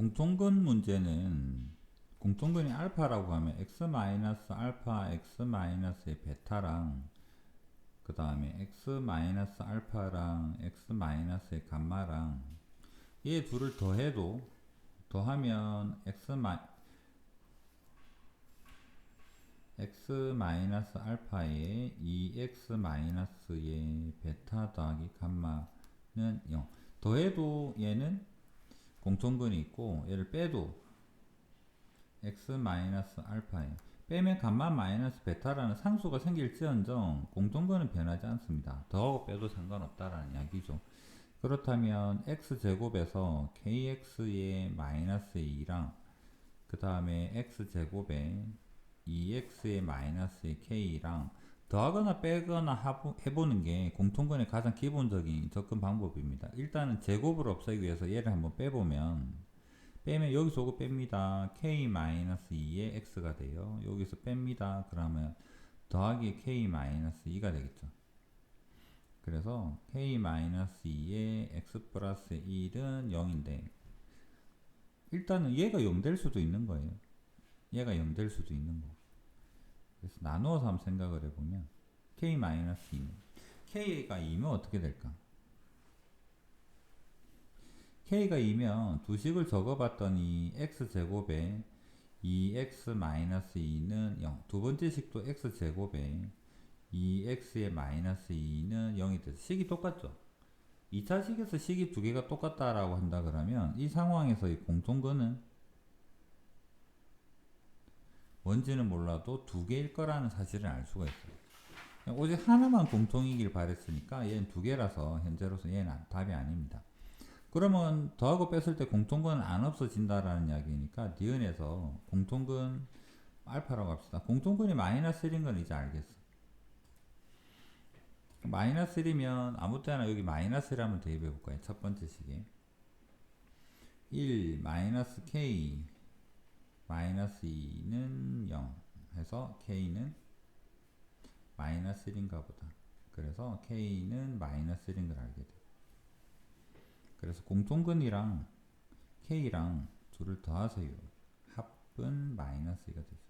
공통근 문제는 공통근이 알파라고 하면 x 마이너스 알파 x 마이너스의 베타랑 그 다음에 x 마이너스 알파랑 x 마이너스의 감마랑 얘 둘을 더해도 더하면 x 마 x 마이너스 알파에 2x 마이너스의 베타 더하기 감마는 0 더해도 얘는 공통근이 있고 얘를 빼도 x 마이너스 알파에 빼면 감마 마이너스 베타라는 상수가 생길지언정 공통근은 변하지 않습니다. 더하고 빼도 상관없다라는 이야기죠. 그렇다면 x제곱에서 kx의 마이너스 2랑 그 다음에 x제곱에 2x의 마이너스 k랑 더하거나 빼거나 해보는 게 공통근의 가장 기본적인 접근 방법입니다. 일단은 제곱을 없애기 위해서 얘를 한번 빼보면 빼면 여기서 오고 뺍니다. k-2의 x가 돼요. 여기서 뺍니다. 그러면 더하기 k-2가 되겠죠. 그래서 k-2의 x 플러스 1은 0인데 일단은 얘가 0될 수도 있는 거예요. 얘가 0될 수도 있는 거고. 그래서 나누어서 한번 생각을 해보면 k-2는 k가 2면 어떻게 될까? k가 2면 두 식을 적어봤더니 x제곱에 2x-2는 0. 두 번째 식도 x제곱에 2x의 마이너스 2는 0이 돼서 식이 똑같죠? 2차 식에서 식이 두 개가 똑같다라고 한다 그러면 이 상황에서의 공통근은 뭔지는 몰라도 두 개일 거라는 사실을 알 수가 있어요. 오직 하나만 공통이길 바랬으니까 얘는 두 개라서 현재로서 얘는 답이 아닙니다. 그러면 더하고 뺐을 때 공통근은 안 없어진다라는 이야기니까 니은에서 공통근 알파라고 합시다. 공통근이 마이너스 1인 건 이제 알겠어. 마이너스 1이면 아무 때나 여기 마이너스 1 한번 대입해 볼까요? 첫 번째 식에 1 마이너스 k 마이너스 2는 0 해서 k는 마이너스 1인가 보다. 그래서 k는 마이너스 1인 걸 알게 돼. 그래서 공통근이랑 k랑 둘을 더하세요. 합은 마이너스 2가 되죠.